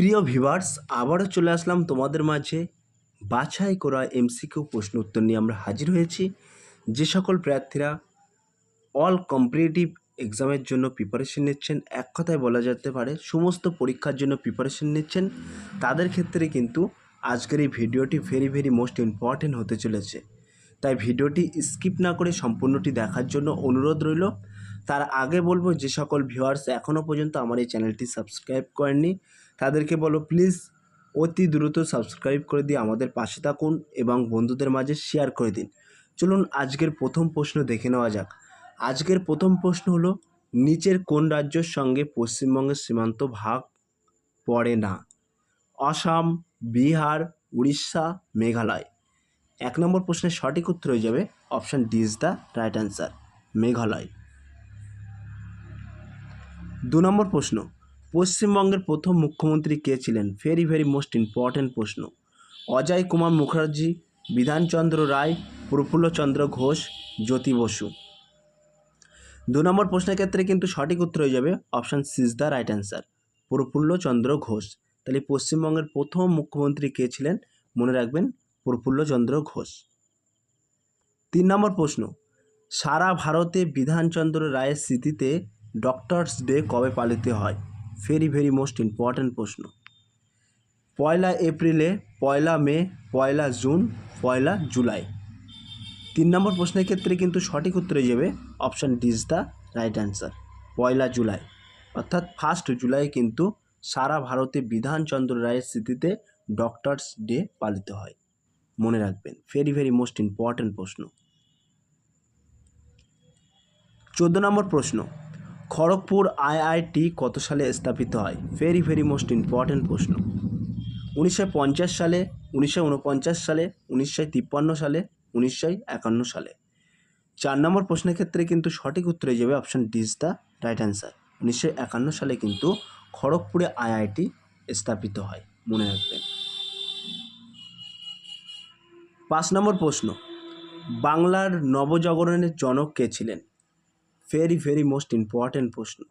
প্রিয় ভিভার্স আবারও চলে আসলাম তোমাদের মাঝে। বাছাই করা এমসিকিউ প্রশ্ন উত্তর নিয়ে আমরা হাজির হয়েছি। যে সকল প্রার্থীরা অল কম্পিটিটিভ এক্সামের জন্য প্রিপারেশন নিচ্ছেন, এক কথায় বলা যেতে পারে সমস্ত পরীক্ষার জন্য প্রিপারেশন নিচ্ছেন, তাদের ক্ষেত্রে কিন্তু আজকের এই ভিডিওটি ভেরি ভেরি মোস্ট ইম্পর্ট্যান্ট হতে চলেছে। তাই ভিডিওটি স্কিপ না করে সম্পূর্ণটি দেখার জন্য অনুরোধ রইল। তার আগে বলব, যে সকল ভিউয়ার্স এখনও পর্যন্ত আমার এই চ্যানেলটি সাবস্ক্রাইব করেননি তাদেরকে বলো প্লিজ অতি দ্রুত সাবস্ক্রাইব করে দিয়ে আমাদের পাশে থাকুন এবং বন্ধুদের মাঝে শেয়ার করে দিন। চলুন আজকের প্রথম প্রশ্ন দেখে নেওয়া যাক। আজকের প্রথম প্রশ্ন হলো, নিচের কোন রাজ্যের সঙ্গে পশ্চিমবঙ্গের সীমান্ত ভাগ পড়ে না? আসাম, বিহার, উড়িষ্যা, মেঘালয়। এক নম্বর প্রশ্নের সঠিক উত্তর হয়ে যাবে option D is the right answer Meghalaya. দু নম্বর প্রশ্ন পশ্চিমবঙ্গের প্রথম মুখ্যমন্ত্রী কে ছিলেন? ভেরি ভেরি মোস্ট ইম্পর্ট্যান্ট প্রশ্ন। অজয় কুমার মুখার্জি, বিধানচন্দ্র রায়, প্রফুল্লচন্দ্র ঘোষ, জ্যোতি বসু। দু নম্বর প্রশ্নের ক্ষেত্রে কিন্তু সঠিক উত্তর হয়ে যাবে option C is the right answer Prafulla Chandra Ghosh. তাহলে পশ্চিমবঙ্গের প্রথম মুখ্যমন্ত্রী কে ছিলেন? মনে রাখবেন, প্রফুল্লচন্দ্র ঘোষ। তিন নম্বর প্রশ্ন, সারা ভারতে বিধানচন্দ্র রায়ের স্মৃতিতে ডক্টরস ডে কবে পালিত হয়? ভেরি ভেরি মোস্ট ইম্পর্ট্যান্ট প্রশ্ন। পয়লা এপ্রিলে, পয়লা মে, পয়লা জুন, পয়লা জুলাই। তিন নম্বর প্রশ্নের ক্ষেত্রে কিন্তু সঠিক উত্তরে যাবে option D is the right answer পয়লা জুলাই। অর্থাৎ ফার্স্ট জুলাই কিন্তু সারা ভারতে বিধানচন্দ্র রায়ের স্মৃতিতে ডক্টরস ডে পালিত হয়। মনে রাখবেন ভেরি ভেরি মোস্ট ইম্পর্ট্যান্ট প্রশ্ন। চোদ্দ নম্বর প্রশ্ন খড়গপুর আইআইটি কত সালে স্থাপিত হয়? ভেরি ভেরি মোস্ট ইম্পর্ট্যান্ট প্রশ্ন। উনিশশো পঞ্চাশ সালে, উনিশশো উনপঞ্চাশ সালে, উনিশশো তিপ্পান্ন সালে, উনিশশো একান্ন সালে। চার নম্বর প্রশ্নের ক্ষেত্রে কিন্তু সঠিক উত্তরে যাবে option D is the right answer উনিশশো একান্ন সালে কিন্তু খড়গপুরে আইআইটি স্থাপিত হয়, মনে রাখবেন। পাঁচ নম্বর প্রশ্ন, বাংলার নবজাগরণের জনক কে ছিলেন? ভেরি ভেরি মোস্ট ইম্পর্ট্যান্ট প্রশ্ন।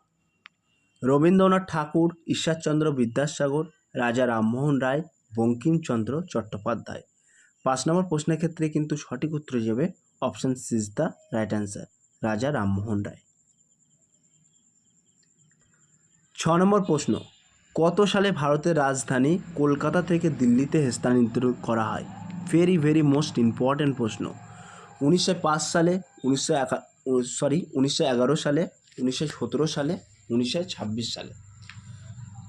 রবীন্দ্রনাথ ঠাকুর, ঈশ্বরচন্দ্র বিদ্যাসাগর, রাজা রামমোহন রায়, বঙ্কিমচন্দ্র চট্টোপাধ্যায়। পাঁচ নম্বর প্রশ্নের ক্ষেত্রে কিন্তু সঠিক উত্তর হিসেবে option C is the right answer Raja Rammohan Roy. ছ নম্বর প্রশ্ন, কত সালে ভারতের রাজধানী কলকাতা থেকে দিল্লিতে স্থানান্তর করা হয়? ভেরি ভেরি মোস্ট ইম্পর্ট্যান্ট প্রশ্ন। উনিশশো পাঁচ সালে, উনিশশো সরি উনিশশো এগারো সালে, উনিশশো সতেরো সালে, উনিশশো ছাব্বিশ সালে।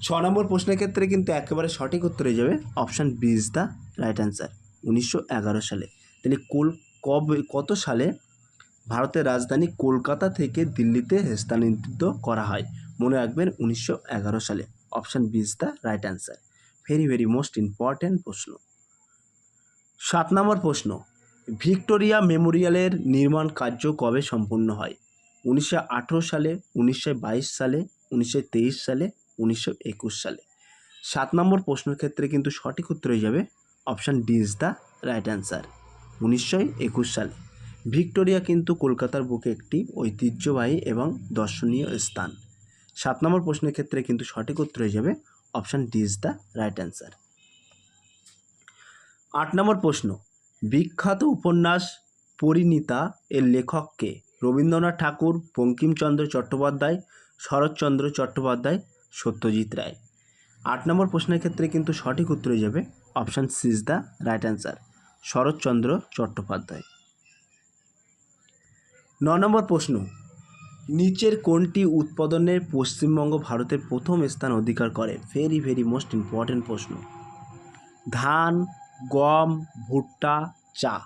ছ নম্বর প্রশ্নের ক্ষেত্রে কিন্তু একেবারে সঠিক উত্তরে যাবে option B is the right answer, উনিশশো এগারো সালে। তাহলে কোল, কবে, কত সালে ভারতের রাজধানী কলকাতা থেকে দিল্লিতে স্থানান্তরিত করা হয়? মনে রাখবেন উনিশশো এগারো সালে। Option B is the right answer. Very very most important প্রশ্ন। সাত নম্বর প্রশ্ন ভিক্টোরিয়া মেমোরিয়ালের নির্মাণ কার্য কবে সম্পূর্ণ হয়? উনিশশো আঠেরো সালে, উনিশশো বাইশ সালে, উনিশশো তেইশ সালে, উনিশশো একুশ সালে। সাত নম্বর প্রশ্নের ক্ষেত্রে কিন্তু সঠিক উত্তর হয়ে যাবে option D is the right answer. উনিশশো একুশ সালে। ভিক্টোরিয়া কিন্তু কলকাতার বুকে একটি ঐতিহ্যবাহী এবং দর্শনীয় স্থান। সাত নম্বর প্রশ্নের ক্ষেত্রে কিন্তু সঠিক উত্তর হয়ে যাবে option D is the right answer. আট নম্বর প্রশ্ন। বিখ্যাত উপন্যাস পরিণীতা এর লেখককে রবীন্দ্রনাথ ঠাকুর, বঙ্কিমচন্দ্র চট্টোপাধ্যায়, শরৎচন্দ্র চট্টোপাধ্যায়, সত্যজিৎ রায়। আট নম্বর প্রশ্নের ক্ষেত্রে কিন্তু সঠিক উত্তর হয়ে যাবে option C is the right answer, Sarat Chandra Chattopadhyay. ন নম্বর প্রশ্ন, নিচের কোনটি উৎপাদনে পশ্চিমবঙ্গ ভারতের প্রথম স্থান অধিকার করে? ভেরি ভেরি মোস্ট ইম্পর্ট্যান্ট প্রশ্ন। ধান গম, ভুট্টা, চা।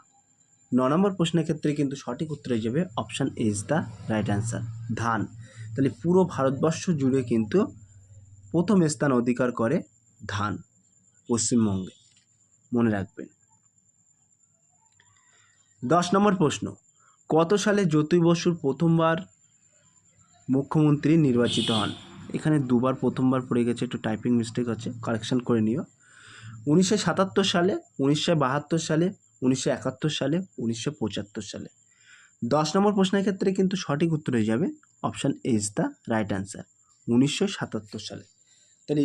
ন নম্বর প্রশ্নের ক্ষেত্রে কিন্তু সঠিক উত্তর যাবে option is the right answer ধান। তাহলে পুরো ভারতবর্ষ জুড়ে কিন্তু প্রথম স্থান অধিকার করে ধান পশ্চিমবঙ্গে। মনে রাখবেন। দশ নম্বর প্রশ্ন, কত সালে জ্যোতি বসুর প্রথমবার মুখ্যমন্ত্রী নির্বাচিত হন? এখানে দুবার প্রথমবার পড়ে গেছে, একটু টাইপিং মিস্টেক আছে কারেকশন করে নিও। উনিশশো সাতাত্তর সালে, উনিশশো বাহাত্তর সালে, উনিশশো একাত্তর সালে, উনিশশো পঁচাত্তর সালে। দশ নম্বর প্রশ্নের ক্ষেত্রে কিন্তু সঠিক উত্তর হয়ে যাবে option is the right answer উনিশশো সাতাত্তর সালে। তাহলে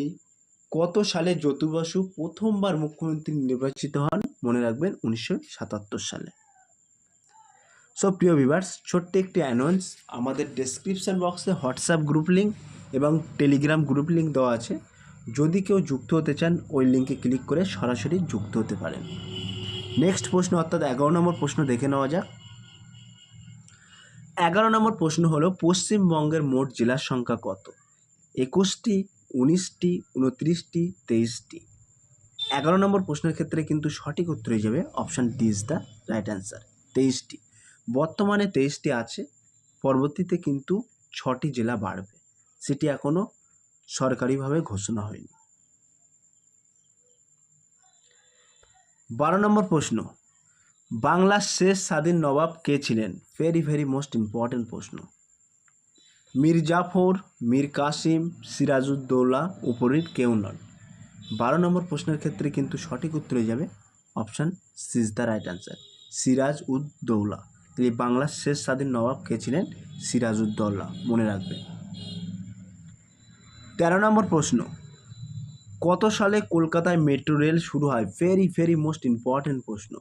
কত সালে জ্যোতি বসু প্রথমবার মুখ্যমন্ত্রী নির্বাচিত হন মনে রাখবেন উনিশশো সাতাত্তর সালে। সো প্রিয় ভিভার্স ছোট্ট একটি অ্যানাউন্স আমাদের ডেসক্রিপশন বক্সে হোয়াটসঅ্যাপ গ্রুপ লিঙ্ক এবং টেলিগ্রাম গ্রুপ লিঙ্ক দেওয়া আছে। যদি কেউ যুক্ত হতে চান, ওই লিঙ্কে ক্লিক করে সরাসরি যুক্ত হতে পারেন। নেক্সট প্রশ্ন, অর্থাৎ এগারো নম্বর প্রশ্ন দেখে নেওয়া যাক। এগারো নম্বর প্রশ্ন হলো, পশ্চিমবঙ্গের মোট জেলার সংখ্যা কত? একুশটি, উনিশটি, উনত্রিশটি, তেইশটি। এগারো নম্বর প্রশ্নের ক্ষেত্রে কিন্তু সঠিক উত্তর হয়ে যাবে option D is the right answer তেইশটি। বর্তমানে তেইশটি আছে, পরবর্তীতে কিন্তু ছটি জেলা বাড়বে। সেটি এখনও সরকারিভাবে ঘোষণা হয়নি। বারো নম্বর প্রশ্ন, বাংলার শেষ স্বাধীন নবাব কে ছিলেন? ভেরি ভেরি মোস্ট ইম্পর্ট্যান্ট প্রশ্ন। মীর জাফর মীর কাসিম, সিরাজউদ্দৌলা উপরের কেউ নন। বারো নম্বর প্রশ্নের ক্ষেত্রে কিন্তু সঠিক উত্তরে যাবে option C is the right answer Siraj ud Daula তিনি বাংলার শেষ স্বাধীন নবাব কে ছিলেন? সিরাজ উদ্দৌলা মনে রাখবেন তেরো নম্বর প্রশ্ন। কত সালে কলকাতায় মেট্রো রেল শুরু হয়? ভেরি ভেরি মোস্ট ইম্পর্ট্যান্ট প্রশ্ন।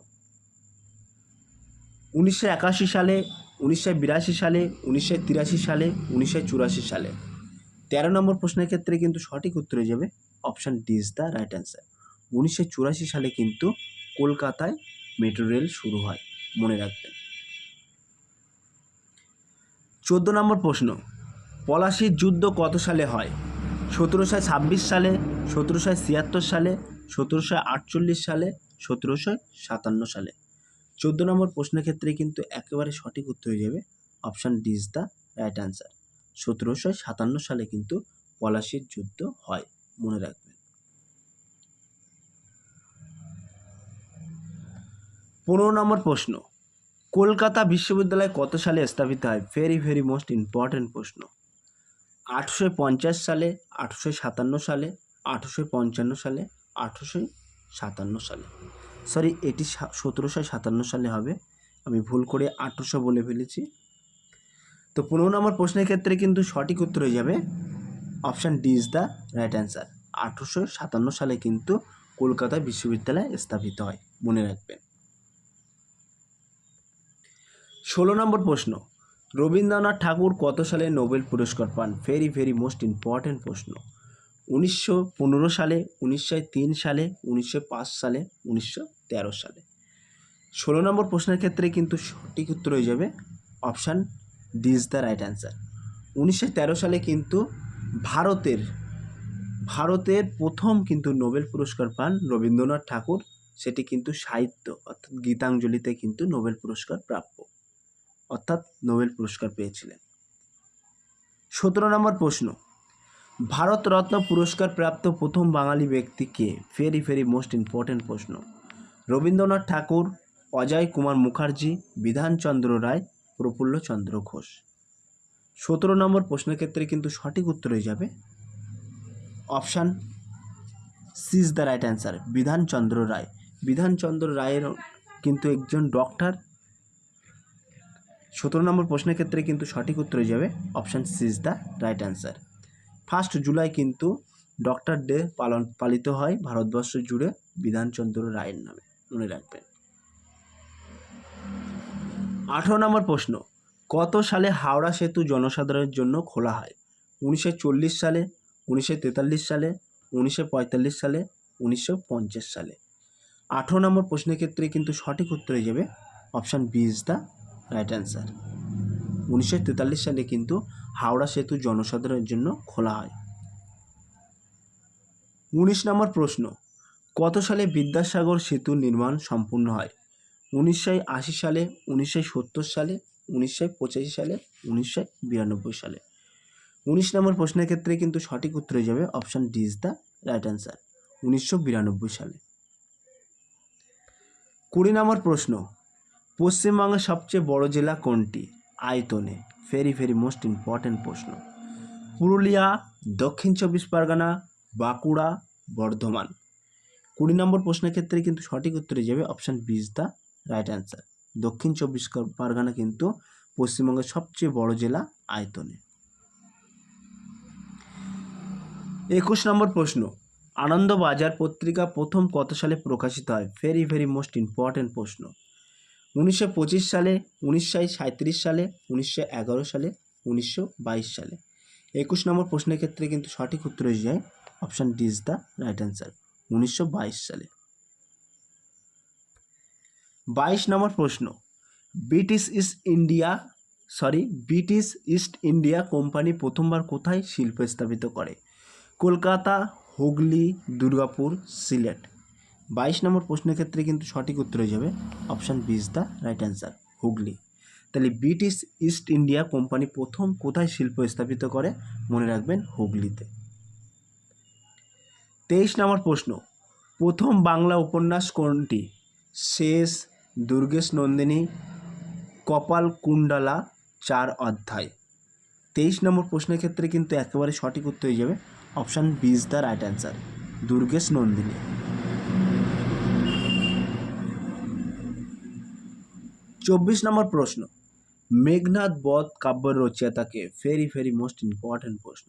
উনিশশো একাশি সালে, উনিশশো বিরাশি সালে, উনিশশো তিরাশি সালে, উনিশশো চুরাশি সালে। তেরো নম্বর প্রশ্নের ক্ষেত্রে কিন্তু সঠিক উত্তর যাবে option D is the right answer উনিশশো চুরাশি সালে কিন্তু কলকাতায় মেট্রো রেল শুরু হয়, মনে রাখবেন। চোদ্দ নম্বর প্রশ্ন, পলাশির যুদ্ধ কত সালে হয়? সতেরোশো ছাব্বিশ সালে, সতেরোশো ছিয়াত্তর সালে, সতেরোশো আটচল্লিশ সালে, সতেরোশো সাতান্ন সালে। চোদ্দ নম্বর প্রশ্নের ক্ষেত্রে কিন্তু একেবারে সঠিক উত্তর হয়ে যাবে option D is the right answer. সতেরোশো সাতান্ন সালে কিন্তু পলাশির যুদ্ধ হয়, মনে রাখবেন। পনেরো নম্বর প্রশ্ন, কলকাতা বিশ্ববিদ্যালয় কত সালে স্থাপিত হয়? ভেরি ভেরি মোস্ট ইম্পর্ট্যান্ট প্রশ্ন। আঠেরোশো পঞ্চাশ সালে আঠেরোশো সাতান্ন সালে আঠেরোশো পঞ্চান্ন সালে আঠেরোশো সাতান্ন সালে। সরি এটি সতেরোশো সাতান্ন সালে হবে। আমি ভুল করে আঠেরোশো বলে ফেলেছি। তো পনেরো নম্বর প্রশ্নের ক্ষেত্রে কিন্তু সঠিক উত্তর হয়ে যাবে। Option D is the right answer আঠেরোশো সাতান্ন সালে কিন্তু কলকাতা বিশ্ববিদ্যালয় স্থাপিত হয়। মনে রাখবেন। ষোলো নম্বর প্রশ্ন। রবীন্দ্রনাথ ঠাকুর কত সালে নোবেল পুরস্কার পান? ভেরি ভেরি মোস্ট ইম্পর্ট্যান্ট প্রশ্ন। উনিশশো পনেরো সালে, উনিশশো তিন সালে, উনিশশো পাঁচ সালে, উনিশশো তেরো সালে। ষোলো নম্বর প্রশ্নের ক্ষেত্রে কিন্তু সঠিক উত্তর হয়ে যাবে option is the right answer. উনিশশো তেরো সালে কিন্তু ভারতের ভারতের প্রথম কিন্তু নোবেল পুরস্কার পান রবীন্দ্রনাথ ঠাকুর। সেটি কিন্তু সাহিত্য, অর্থাৎ গীতাঞ্জলিতে কিন্তু নোবেল পুরস্কার প্রাপ্য। অর্থাৎ নোবেল পুরস্কার পেয়েছিলেন। সতেরো নম্বর প্রশ্ন, ভারতরত্ন পুরস্কার প্রাপ্ত প্রথম বাঙালি ব্যক্তি কে? ভেরি ভেরি মোস্ট ইম্পর্ট্যান্ট প্রশ্ন। রবীন্দ্রনাথ ঠাকুর, অজয় কুমার মুখার্জি বিধানচন্দ্র রায় প্রফুল্লচন্দ্র ঘোষ। সতেরো নম্বর প্রশ্নের ক্ষেত্রে কিন্তু সঠিক উত্তর হয়ে যাবে। Option C is the right answer Bidhan Chandra Roy. Bidhan Chandra রায়ের কিন্তু একজন ডক্টর সতেরো নম্বর প্রশ্নের ক্ষেত্রে কিন্তু সঠিক উত্তর হয়ে যাবে option C is the right answer first July কিন্তু ডক্টর ডে পালন, পালিত হয় ভারতবর্ষ জুড়ে বিধানচন্দ্র রায়ের নামে। মনে রাখবেন। আঠেরো নম্বর প্রশ্ন, কত সালে হাওড়া সেতু জনসাধারণের জন্য খোলা হয়? উনিশশো চল্লিশ সালে, উনিশশো তেতাল্লিশ সালে, উনিশশো পঁয়তাল্লিশ সালে, উনিশশো পঞ্চাশ সালে। আঠেরো নম্বর প্রশ্নের ক্ষেত্রে কিন্তু সঠিক উত্তর হয়ে যাবে option B is the right answer উনিশশো তেতাল্লিশ সালে কিন্তু হাওড়া সেতু জনসাধারণের জন্য খোলা হয়। উনিশ নম্বর প্রশ্ন, কত সালে বিদ্যাসাগর সেতু নির্মাণ সম্পূর্ণ হয়? উনিশশো আশি সালে, উনিশশো সত্তর সালে, উনিশশো পঁচাশি সালে, উনিশশো বিরানব্বই সালে। উনিশ নম্বর প্রশ্নের ক্ষেত্রে কিন্তু সঠিক উত্তর যাবে option D is the right answer উনিশশো বিরানব্বই সালে। কুড়ি নম্বর প্রশ্ন পশ্চিমবঙ্গের সবচেয়ে বড় জেলা কোনটি? আয়তনে। ভেরি ভেরি মোস্ট ইম্পর্ট্যান্ট প্রশ্ন। পুরুলিয়া, দক্ষিণ চব্বিশ পরগনা, বাঁকুড়া, বর্ধমান। কুড়ি নম্বর প্রশ্নের ক্ষেত্রে কিন্তু সঠিক উত্তরে যাবে option B is the right answer Dakshin Chabbish Pargana কিন্তু পশ্চিমবঙ্গের সবচেয়ে বড় জেলা আয়তনে। একুশ নম্বর প্রশ্ন। আনন্দবাজার পত্রিকা প্রথম কত সালে প্রকাশিত হয়? ভেরি ভেরি মোস্ট ইম্পর্ট্যান্ট প্রশ্ন। উনিশশো পঁচিশ সালে, উনিশশো সালে, উনিশশো এগারো সালে, উনিশশো বাইশ সালে। একুশ নম্বর প্রশ্নের ক্ষেত্রে কিন্তু সঠিক উত্তর হয়ে যায় option D is the right answer উনিশশো বাইশ সালে। বাইশ নম্বর প্রশ্ন, British East India sorry British East India company প্রথমবার কোথায় শিল্প স্থাপিত করে? কলকাতা, হুগলি, দুর্গাপুর, সিলেট। বাইশ নম্বর প্রশ্নের ক্ষেত্রে কিন্তু সঠিক উত্তর হয়ে যাবে option B is the right answer, Hooghly. তাহলে ব্রিটিশ ইস্ট ইন্ডিয়া কোম্পানি প্রথম কোথায় শিল্প স্থাপিত করে? মনে রাখবেন হুগলিতে। তেইশ নম্বর প্রশ্ন, প্রথম বাংলা উপন্যাস কোনটি? শেষ দুর্গেশ নন্দিনী, কপাল কুণ্ডলা, চার অধ্যায়। তেইশ নম্বর প্রশ্নের ক্ষেত্রে কিন্তু একেবারে সঠিক উত্তর হয়ে যাবে option B is the right answer, Durgesh Nandini. চব্বিশ নম্বর প্রশ্ন। মেঘনাথ বধ কাব্যের রচয়িতাকে ভেরি ভেরি মোস্ট ইম্পর্ট্যান্ট প্রশ্ন।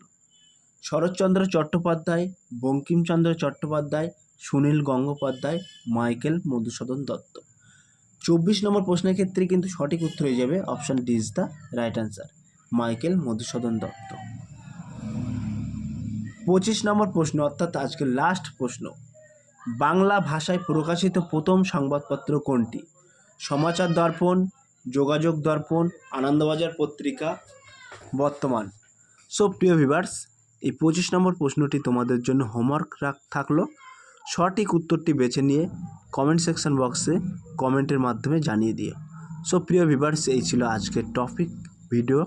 শরৎচন্দ্র চট্টোপাধ্যায়, বঙ্কিমচন্দ্র চট্টোপাধ্যায়, সুনীল গঙ্গোপাধ্যায়, মাইকেল মধুসূদন দত্ত। চব্বিশ নম্বর প্রশ্নের ক্ষেত্রে কিন্তু সঠিক উত্তর হয়ে যাবে option D is the right answer Michael Madhusudan Dutta. পঁচিশ নম্বর প্রশ্ন, অর্থাৎ আজকের লাস্ট প্রশ্ন। বাংলা ভাষায় প্রকাশিত প্রথম সংবাদপত্র কোনটি? সমাচার দর্পণ, যোগাযোগ দর্পণ, আনন্দবাজার পত্রিকা, বর্তমান। সো প্রিয় ভিভার্স এই পঁচিশ নম্বর প্রশ্নটি তোমাদের জন্য হোমওয়ার্ক রাখ থাকল। সঠিক উত্তরটি বেছে নিয়ে কমেন্ট সেকশন বক্সে কমেন্টের মাধ্যমে জানিয়ে দিও। সো প্রিয় ভিভার্স এই ছিল আজকের টপিক ভিডিও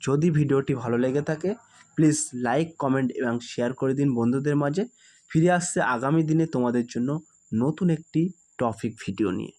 যদি ভিডিওটি ভালো লেগে থাকে প্লিজ লাইক কমেন্ট এবং শেয়ার করে দিন বন্ধুদের মাঝে। ফিরে আসছে আগামী দিনে তোমাদের জন্য নতুন একটি টপিক ভিডিও নিয়ে।